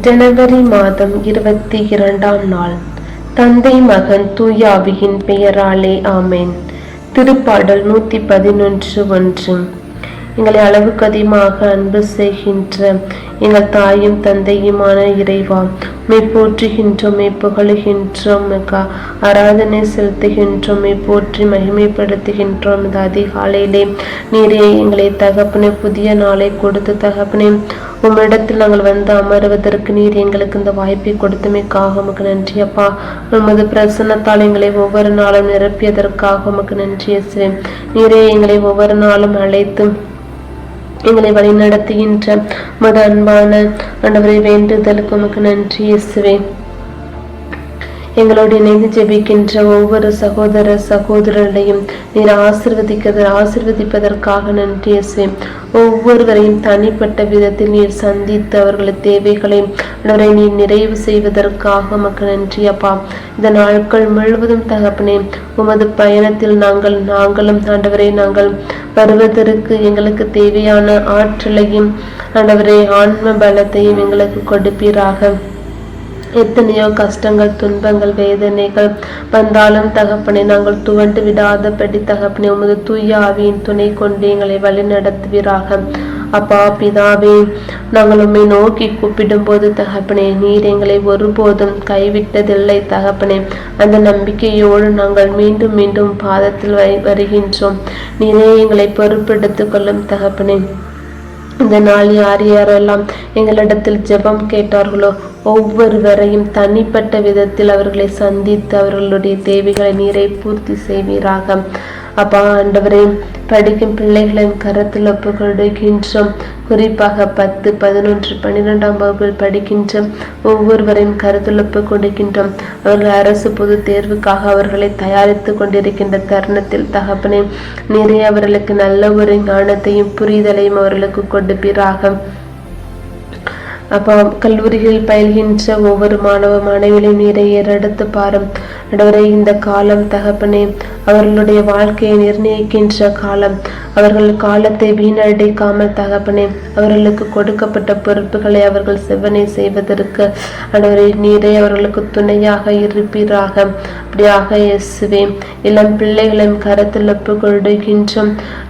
ஜனவரி மாதம் இருபத்தி இரண்டாம் நாள். தந்தை மகன் தூயாவியின் பெயராலே ஆமேன். திருப்பாடல் நூத்தி பதினொன்று ஒன்று. எங்களை அளவுக்கு அதிகமாக அன்பு செய்கின்ற எங்கள் தாயும் தந்தையுமான இறைவா மெய் போற்றுகின்றோம் மே புகழுகின்றோம் ஆராதனை செலுத்துகின்றோம் மெய் போற்றி மகிமைப்படுத்துகின்றோம். இந்த அதிகாலையிலே நீரே எங்களை தகப்பனை புதிய நாளை கொடுத்து தகப்பனே உம்மிடத்தில் நாங்கள் வந்து அமருவதற்கு நீர் எங்களுக்கு இந்த வாய்ப்பை கொடுத்தமைக்காக உமக்கு நன்றி அப்பா. உமது பிரசன்னத்தால் எங்களை ஒவ்வொரு நாளும் நிரப்பியதற்காக உமக்கு நன்றி இயேசுவே நீரே எங்களை ஒவ்வொரு நாளும் அழைத்து எங்களை வழி நடத்துகின்ற மத அன்பான ஆண்டவரை வேண்டுதலுக்கு உமக்கு நன்றி இயேசுவேன் எங்களோடு இணைந்து ஜெபிக்கின்ற ஒவ்வொரு சகோதர சகோதரர்களையும் நீர் ஆசிர்வதிக்கிறது ஆசிர்வதிப்பதற்காக நன்றி இயேசுவே. ஒவ்வொருவரையும் தனிப்பட்ட விதத்தில் நீர் சந்தித்து அவர்களது தேவைகளை அவரை நீர் நிறைவு செய்வதற்காக உமக்கு நன்றி அப்பா. இந்த நாட்கள் முழுவதும் தகப்பனே உமது பயணத்தில் நாங்கள் நாங்களும் ஆண்டவரை நாங்கள் வருவதற்கு எங்களுக்கு தேவையான ஆற்றலையும் ஆண்டவரை ஆன்ம பலத்தையும் எங்களுக்கு கொடுப்பீராக. எத்தனையோ கஷ்டங்கள் துன்பங்கள் வேதனைகள் வந்தாலும் தகப்பனை நாங்கள் துவண்டு விடாதபடி தகப்பனை உமது தூய ஆவியின் துணை கொண்டு எங்களை வழி நடத்துவீராக. அப்பா பிதாவே நாங்கள் உண்மை நோக்கி கூப்பிடும் போது தகப்பனே நீர் எங்களை ஒருபோதும் கைவிட்டதில்லை தகப்பனே. அந்த நம்பிக்கையோடு நாங்கள் மீண்டும் மீண்டும் பாதத்தில் வ- வருகின்றோம். நீரே எங்களை பொறுப்பெடுத்துக் கொள்ளும் தகப்பனே. இந்த நாள் யார் யாரெல்லாம் எங்களிடத்தில் ஜெபம் கேட்டார்களோ ஒவ்வொருவரையும் தனிப்பட்ட விதத்தில் அவர்களை சந்தித்து அவர்களுடைய தேவைகளை நீரை பூர்த்தி செய்வீராக. அப்பா ஆண்டவரை படிக்கும் பிள்ளைகளின் கரத்தில் ஒப்பு கொடுக்கின்றோம் குறிப்பாக பத்து பதினொன்று பன்னிரெண்டாம் வகுப்பில் படிக்கின்ற ஒவ்வொருவரையும் கருத்தில் கொடுக்கின்றோம் அவர்கள் அரசு பொது தேர்வுக்காக அவர்களை தயாரித்து கொண்டிருக்கின்ற தருணத்தில் தகப்பனே நிறைய அவர்களுக்கு நல்ல ஒரு ஞானத்தையும் புரிதலையும் அவர்களுக்கு கொடுப்பீராக. அப்போ கல்லூரியில் பயில்கின்ற ஒவ்வொரு மாணவ மாணவிகளையும் நிறைய எடுத்து பாரும். நடுவரை இந்த காலம் தகப்பனே அவர்களுடைய வாழ்க்கையை நிர்ணயிக்கின்ற காலம். அவர்கள் காலத்தை வீணடிக்காமல் தகப்பனே அவர்களுக்கு கொடுக்கப்பட்ட பொறுப்புகளை அவர்கள் செவ்வனை செய்வதற்கு அடவரை நீரை அவர்களுக்கு துணையாக இருப்பீராக. அப்படியாக இயேசுவே இளம் பிள்ளைகளின் கரத்தில் ஒப்பு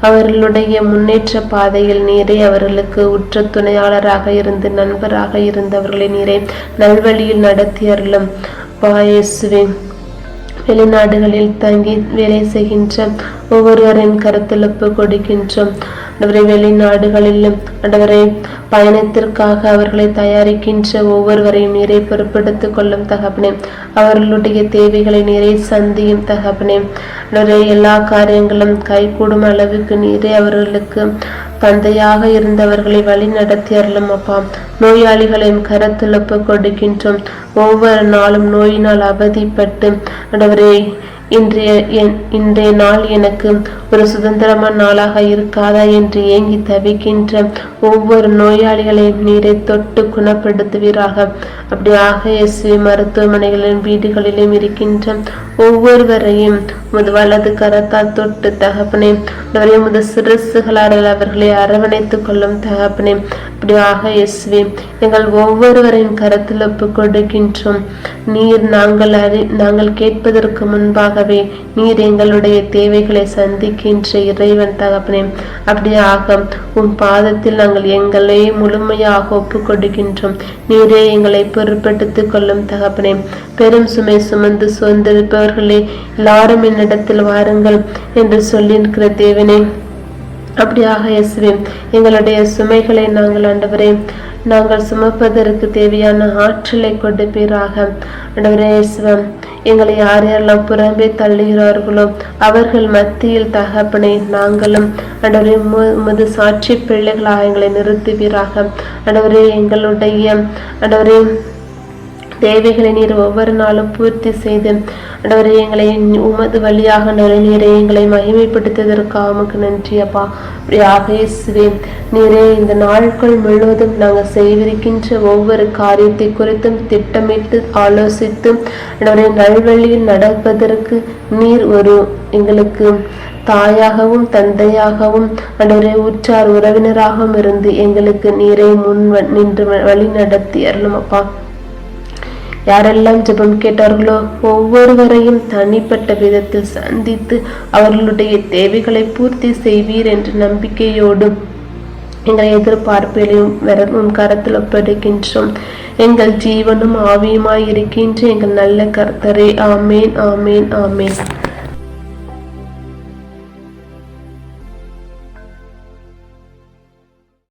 அவர்களுடைய முன்னேற்ற பாதையில் நீரை அவர்களுக்கு உற்ற துணையாளராக இருந்து நண்பராக இருந்தவர்களை நீரை நல்வழியில் நடத்தி அருளும். பாயேசுவே வெளிநாடுகளில் தங்கி வேலை செய்கின்ற ஒவ்வொருவரின் கருத்தில் கொடுக்கின்றோம். ஆண்டவரை வெளிநாடுகளிலும் ஆண்டவரை பயணத்திற்காக அவர்களை தயாரிக்கின்ற ஒவ்வொருவரையும் நீரை பொறுப்பெடுத்துக் கொள்ளும் தகப்பனே. அவர்களுடைய தேவைகளை நீரை சந்தியும் தகப்பனே. ஆண்டவரே எல்லா காரியங்களும் கைகூடும் அளவுக்கு நீரே அவர்களுக்கு தந்தையாக இருந்தவர்களை வழி நடத்தி அருளும் அப்பா. நோயாளிகளையும் கரத்துழப்பு கொடுக்கின்றோம். ஒவ்வொரு நாளும் நோயினால் அவதிப்பட்டு ஆண்டவரே இன்றைய என்- இன்றைய நாள் எனக்கு ஒரு சுதந்திரமான நாளாக இருக்காதா என்று ஏங்கி தவிக்கின்ற ஒவ்வொரு நோயாளிகளையும் நீரை தொட்டு குணப்படுத்துவீராக. அப்படியாக எஸ்வி மருத்துவமனைகளிலும் வீடுகளிலும் இருக்கின்ற ஒவ்வொருவரையும் முது வலது கரத்தால் தொட்டு தகப்பனே அவரையும் முது சிறுசுகளாரில் அவர்களை அரவணைத்துக் கொள்ளும் தகப்பனே. அப்படியாக இயேசுவே எங்கள் ஒவ்வொருவரின் கரத்தில் ஒப்பு கொடுக்கின்றோம். நீர் நாங்கள் அறி நாங்கள் கேட்பதற்கு முன்பாக ஆகவே நீர் எங்களுடைய தேவைகளை சந்திக்கின்ற இறைவன் தகப்பனே. அப்படியாக உன் பாதத்தில் நாங்கள் எங்களை முழுமையாக ஒப்புக்கொடுக்கின்றோம். நீரே எங்களை பொறுப்பெடுத்துக் கொள்ளும் தகப்பனே. பெரும் சுமை சுமந்து சுதந்திருப்பவர்களே எல்லாரும் என்னிடத்தில் வாருங்கள் என்று சொல்லியிருக்கிற தேவனே. அப்படியாக இயேசுவே எங்களுடைய சுமைகளை நாங்கள் ஆண்டவரே நாங்கள் சுமப்பதற்கு தேவையான ஆற்றலை கொடுப்பீராக ஆண்டவரே இயேசுவம் எங்களை யார் யாரெல்லாம் புறம்பே தள்ளுகிறார்களோ அவர்கள் மத்தியில் தகப்பனை நாங்களும் அடவரே முது சாட்சி பிள்ளைகளாக எங்களை நிறுத்துவீராக. அடவரே எங்களுடைய அடவரே தேவைகளை நீர் ஒவ்வொரு நாளும் பூர்த்தி செய்து அண்டவரே எங்களை உமது வழியாக ஆண்டவரே நீரே எங்களை மகிமைப்படுத்துவதற்காக உமக்கு நன்றி அப்பா. அப்படியாக நீரே இந்த நாட்கள் முழுவதும் நாங்கள் செய்திருக்கின்ற ஒவ்வொரு காரியத்தை குறித்தும் திட்டமிட்டு ஆலோசித்து அண்டவரே நல்வழியில் நடப்பதற்கு நீர் ஒரு எங்களுக்கு தாயாகவும் தந்தையாகவும் ஆண்டவரே உற்றார் உறவினராகவும் இருந்து எங்களுக்கு நீரை முன் வ- நின்று வழி நடத்தி அருளும் அப்பா. யாரெல்லாம் ஜெபம் கேட்டார்களோ ஒவ்வொருவரையும் தனிப்பட்ட விதத்தில் சந்தித்து அவர்களுடைய தேவைகளை பூர்த்தி செய்வீர் என்ற நம்பிக்கையோடும் எங்கள் எதிர்பார்ப்பிலையும் வர உன் கரத்தில் ஒப்படைக்கின்றோம். எங்கள் ஜீவனும் ஆவியுமாய் இருக்கின்ற எங்கள் நல்ல கர்த்தரே. ஆமேன் ஆமேன் ஆமேன்.